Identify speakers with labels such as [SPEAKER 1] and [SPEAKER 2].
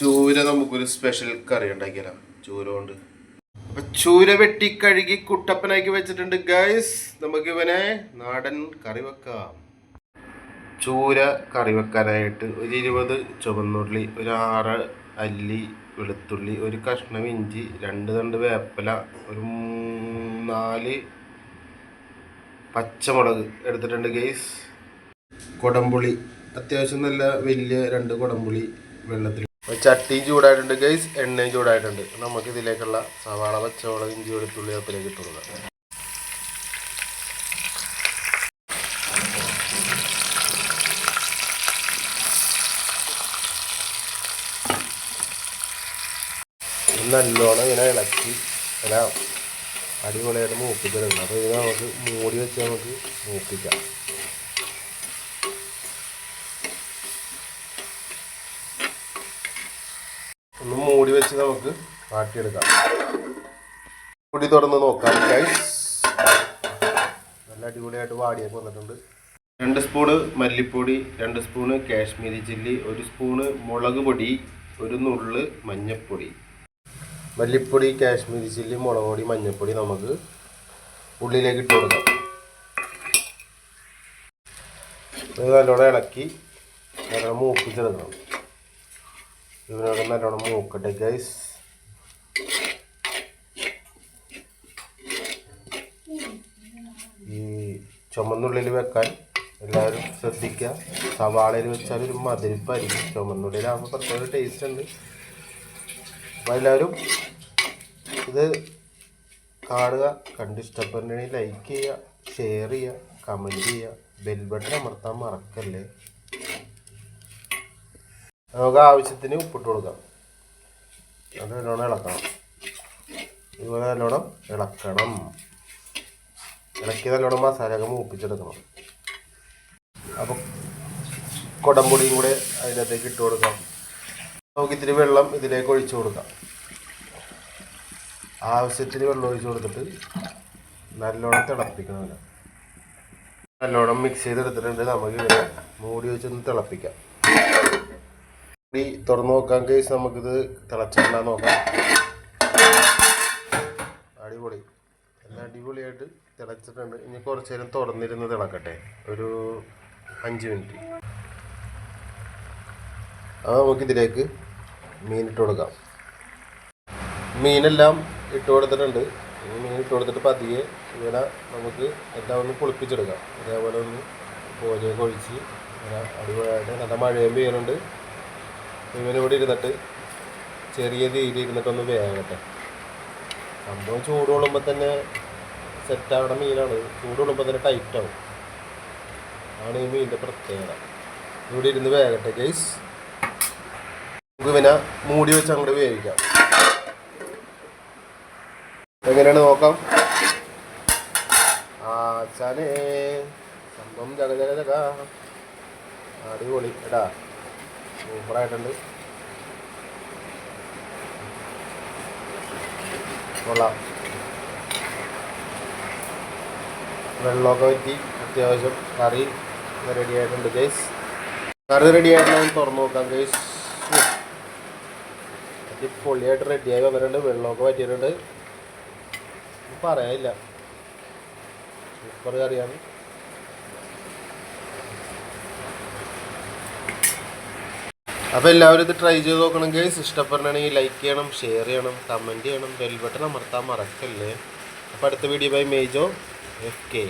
[SPEAKER 1] ചൂര നമുക്കൊരു സ്പെഷ്യൽ കറി ഉണ്ടാക്കിയാലോ ചൂര കൊണ്ട് അപ്പൊ ചൂര വെട്ടി കഴുകി കുട്ടപ്പനാക്കി വെച്ചിട്ടുണ്ട് ഗൈസ് നമുക്ക് ഇവനെ നാടൻ കറി വെക്കാം. ചൂര കറി വെക്കാനായിട്ട് ഒരു ഇരുപത് ചുവന്നുള്ളി ഒരു ആറ് അല്ലി വെളുത്തുള്ളി ഒരു കഷ്ണം ഇഞ്ചി രണ്ട് തണ്ട് വേപ്പില ഒരു നാല് പച്ചമുളക് എടുത്തിട്ടുണ്ട് ഗൈസ് കൊടംപുളി. അത്യാവശ്യം നല്ല വലിയ രണ്ട് കൊടംപുളി വെള്ളത്തിൽ ചട്ടിയും ചൂടായിട്ടുണ്ട് ഗൈസ് എണ്ണയും ചൂടായിട്ടുണ്ട്. നമുക്ക് ഇതിലേക്കുള്ള സവാള പച്ചമുളക് ഇഞ്ചി വെളുത്തുള്ളി അപ്പിലേക്ക് ഇട്ട് കൊടുക്കാം. നല്ലോണം ഇങ്ങനെ ഇളക്കി എല്ലാം അടിപൊളിയായിട്ട് മൂപ്പിച്ചെടുക്കണം. അപ്പോൾ ഇത് നമുക്ക് മൂടി വെച്ച് നമുക്ക് മൂപ്പിക്കാം. ഒന്ന് മൂടി വെച്ച് നമുക്ക് ആട്ടിയെടുക്കാം. പൊടി തുറന്ന് നോക്കാം നല്ല അടിപൊളിയായിട്ട് വാടിയൊക്കെ വന്നിട്ടുണ്ട്. രണ്ട് സ്പൂണ് മല്ലിപ്പൊടി രണ്ട് സ്പൂണ് കാശ്മീരി ചില്ലി ഒരു സ്പൂണ് മുളക് പൊടി ഒരു നുള്ള് മഞ്ഞൾപ്പൊടി മല്ലിപ്പൊടി കാശ്മീരി ചില്ലി മുളക് പൊടി മഞ്ഞൾപ്പൊടി നമുക്ക് ഉള്ളിലേക്ക് ഇട്ട് കൊടുക്കാം. നല്ലോണം ഇളക്കി നല്ലോണം മൂപ്പിച്ചെടുക്കണം. ഇതിനോട് നല്ലോണം മൂക്കട്ടെ ഗൈസ് ഈ ചുമന്നുള്ളിൽ വെക്കാൻ എല്ലാവരും ശ്രദ്ധിക്കുക. സവാളയിൽ വെച്ചാൽ ഒരു മതിരിപ്പായിരിക്കും ചുമന്നുള്ളിലാകുമ്പോൾ പ്രത്യേക ടേസ്റ്റ് ഉണ്ട്. അപ്പോൾ എല്ലാവരും ഇത് കാണുക കണ്ട് ലൈക്ക് ചെയ്യുക ഷെയർ ചെയ്യുക കമന്റ് ചെയ്യുക. ബെൽ ബട്ടൺ അമർത്താൻ മറക്കല്ലേ? നമുക്ക് ആവശ്യത്തിന് ഉപ്പിട്ട് കൊടുക്കാം. അത് നല്ലോണം ഇളക്കണം. ഇതുപോലെ നല്ലോണം ഇളക്കണം. ഇളക്കി നല്ലോണം മസാലയൊക്കെ മൂപ്പിച്ചെടുക്കണം. അപ്പം കുടംപൊടിയും കൂടെ അതിനകത്തേക്ക് ഇട്ട് കൊടുക്കാം. നമുക്ക് ഇത്തിരി വെള്ളം ഇതിലേക്ക് ഒഴിച്ചു കൊടുക്കാം. ആവശ്യത്തിന് വെള്ളം ഒഴിച്ചു കൊടുത്തിട്ട് നല്ലോണം തിളപ്പിക്കണം. നല്ലോണം മിക്സ് ചെയ്തെടുത്തിട്ടുണ്ട്. നമുക്ക് മൂടി വെച്ചൊന്ന് തിളപ്പിക്കാം. മൂടി തുറന്നു നോക്കാൻ കേസ് നമുക്കിത് തിളച്ചിട്ടുണ്ടാ നോക്കാം. അടിപൊളി. എല്ലാം അടിപൊളിയായിട്ട് തിളച്ചിട്ടുണ്ട്. ഇനി കുറച്ച് നേരം തുറന്നിരുന്ന് തിളക്കട്ടെ. ഒരു അഞ്ച് മിനിറ്റ് അത് നമുക്കിതിലേക്ക് മീൻ ഇട്ട് കൊടുക്കാം. മീനെല്ലാം ഇട്ട് കൊടുത്തിട്ടുണ്ട്. ഈ മീൻ ഇട്ട് കൊടുത്തിട്ട് പതിയെ ഇവിടെ നമുക്ക് എല്ലാം ഒന്ന് കുളിപ്പിച്ചെടുക്കാം അതേപോലെ ഒന്ന് പോലെയൊക്കെ ഒഴിച്ച് അടിപൊളിയായിട്ട് നല്ല മഴയും പെയ്യുന്നുണ്ട്. ഇവനിവിടെ ഇരുന്നിട്ട് ചെറിയ തീയിൽ ഇരുന്നിട്ടൊന്ന് വേകട്ടെ സംഭവം ചൂട് കൊള്ളുമ്പോൾ തന്നെ സെറ്റാവണ മീനാണ്. ചൂട് കൊള്ളുമ്പോൾ തന്നെ ടൈറ്റ് ആവും. ആണ് ഈ മീനിന്റെ പ്രത്യേകത. ഇവിടെ ഇരുന്ന് വേകട്ടെ ഗൈസ് നമുക്ക് പിന്നെ മൂടി വെച്ച് അങ്ങോട്ട് വേവിക്കാം. എങ്ങനെയാണ് നോക്കാം? ആച്ചാനേ സംഭവം ജഗ ജഗ ജഗ. അടിപൊളി. എടാ സൂപ്പറായിട്ടുണ്ട്. കൊള്ളാം. വെള്ളമൊക്കെ പറ്റി അത്യാവശ്യം കറി റെഡി ആയിട്ടുണ്ട് ഗൈസ് കറി റെഡി ആയിട്ടുണ്ടെങ്കിൽ തുറന്നു നോക്കാം ഗൈസ് അടിപൊളിയായിട്ട് റെഡിയായി വന്നിട്ടുണ്ട് വെള്ളമൊക്കെ പറ്റിയിട്ടുണ്ട് പറയാനില്ല. സൂപ്പർ കറിയാണ്. അപ്പോൾ എല്ലാവരും ഇത് ട്രൈ ചെയ്ത് നോക്കണം ഗൈസ് ഇഷ്ടപ്പെടണമെങ്കിൽ ലൈക്ക് ചെയ്യണം ഷെയർ ചെയ്യണം കമന്റ് ചെയ്യണം ബെൽ ബട്ടൺ അമർത്താൻ മറക്കല്ലേ? അപ്പോൾ അടുത്ത video bye Mejo. F K